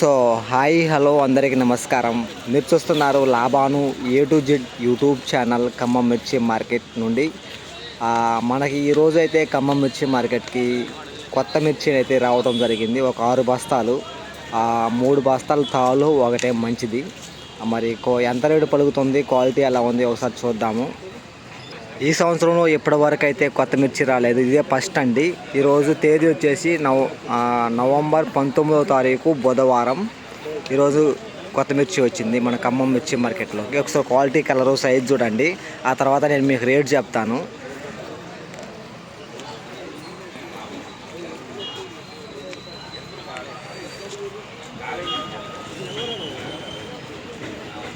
So hi hello అందరికీ నమస్కారం. మీరు చూస్తున్నారు Laban A to Z YouTube channel Khammam మిర్చి మార్కెట్ నుండి. మనకి ఈరోజు అయితే ఖమ్మం మిర్చి మార్కెట్కి కొత్త మిర్చి అయితే రావడం జరిగింది. ఒక ఆరు బస్తాలు మూడు బస్తాలు తాలు ఒకటే మంచిది. మరి కో- ఎంత రేటు పలుకుతుంది? క్వాలిటీ ఎలా ఉంది? ఒకసారి చూద్దాము. ఈ సంవత్సరంలో ఇప్పటి వరకు అయితే కొత్త మిర్చి రాలేదు. ఇదే ఫస్ట్ అండి. ఈరోజు తేదీ వచ్చేసి నవ నవంబర్ పంతొమ్మిదవ తారీఖు బుధవారం. ఈరోజు కొత్త మిర్చి వచ్చింది మన ఖమ్మం మిర్చి మార్కెట్లో. ఒకసారి క్వాలిటీ కలరు సైజ్ చూడండి. ఆ తర్వాత నేను మీకు రేట్ చెప్తాను.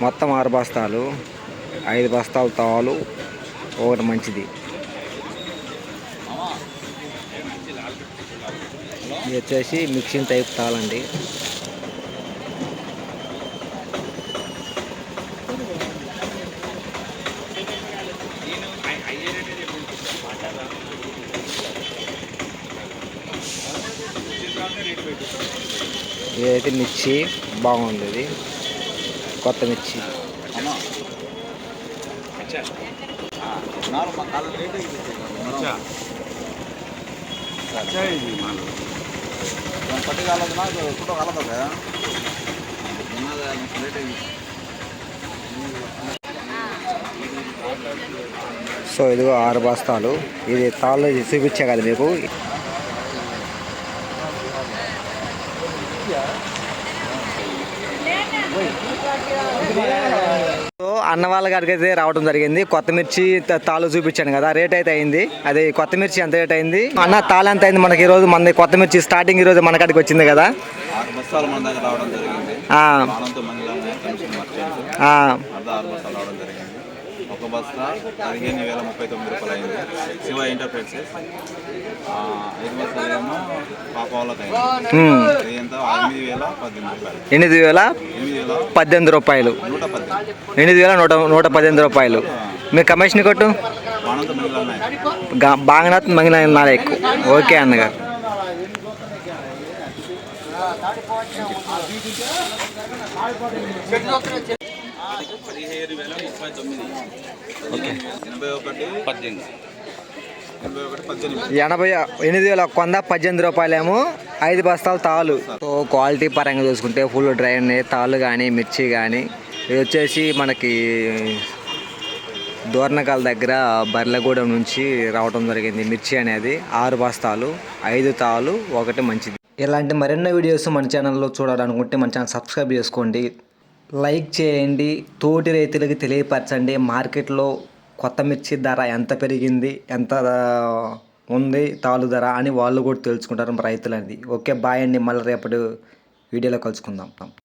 మొత్తం ఆరు బస్తాలు ఐదు బస్తాలు తావాలు ఒకటి మంచిది. ఇది వచ్చేసి మిక్సింగ్ టైప్ తాళండి. ఇదైతే మిర్చి బాగుంది ఇది. కొత్త మిర్చి. సో ఇదిగో ఆరు బస్తాలు. ఇది తాళ్ళు ఇది చూపించా కదా మీకు? సో అన్న వాళ్ళ గారికి అయితే రావడం జరిగింది. కొత్త మిర్చి త- తాళ్ళు చూపించాను కదా రేట్ అయితే అయింది. అది కొత్త మిర్చి ఎంత రేట్ అయింది? అన్న తాళ ఎంత అయింది మనకి ఈ రోజు? మన కొత్త మిర్చి స్టార్టింగ్ ఈ రోజు మన కాడికి వచ్చింది కదా. ఆ, ఒక బస్తా పదిహేను వేల ముప్పై తొమ్మిది రూపాయలు అయింది శివ ఎంటర్ప్రైజెస్. ఐదు బస్తాలు ఏమో పాప వాళ్ళకి అయింది ఉమ్, ఇది ఎంత ఎనిమిది వేల పద్దెనిమిది రూపాయలు. ఎనిమిది వేల పద్దెనిమిది రూపాయలు. నూట పద్దెనిమిది. ఎనిమిది వేల నూట నూట పద్దెనిమిది రూపాయలు. మీ కమిషన్ కొట్టు. బాగనాథ్ మంగిన నాయక్. ఓకే అన్నగారు. వేల ముప్పై తొమ్మిది ఎనభై ఒకటి పద్దెనిమిది. ఎనభై ఎనిమిది వేల ఒక వంద పద్దెనిమిది రూపాయలేమో ఐదు బస్తాలు తాలు. సో క్వాలిటీ పరంగా చూసుకుంటే ఫుల్ డ్రై ఉన్నాయి. తాళ్ళు కానీ మిర్చి కానీ ఇది వచ్చేసి మనకి దూర్నకాల దగ్గర బర్లగూడెం నుంచి రావడం జరిగింది. మిర్చి అనేది ఆరు బస్తాలు ఐదు తాళ్ళు ఒకటి మంచిది. ఇలాంటి మరెన్నో వీడియోస్ మన ఛానల్లో చూడాలనుకుంటే మన ఛానల్ సబ్స్క్రైబ్ చేసుకోండి. లైక్ చేయండి. తోటి రైతులకు తెలియపరచండి. మార్కెట్లో కొత్త మిర్చి ధర ఎంత పెరిగింది? ఎంత ఉంది? తాలు ధర అని వాళ్ళు కూడా తెలుసుకుంటారు రైతులది. ఓకే బాయ్ అండి. మళ్ళీ రేపటి వీడియోలో కలుసుకుందాం.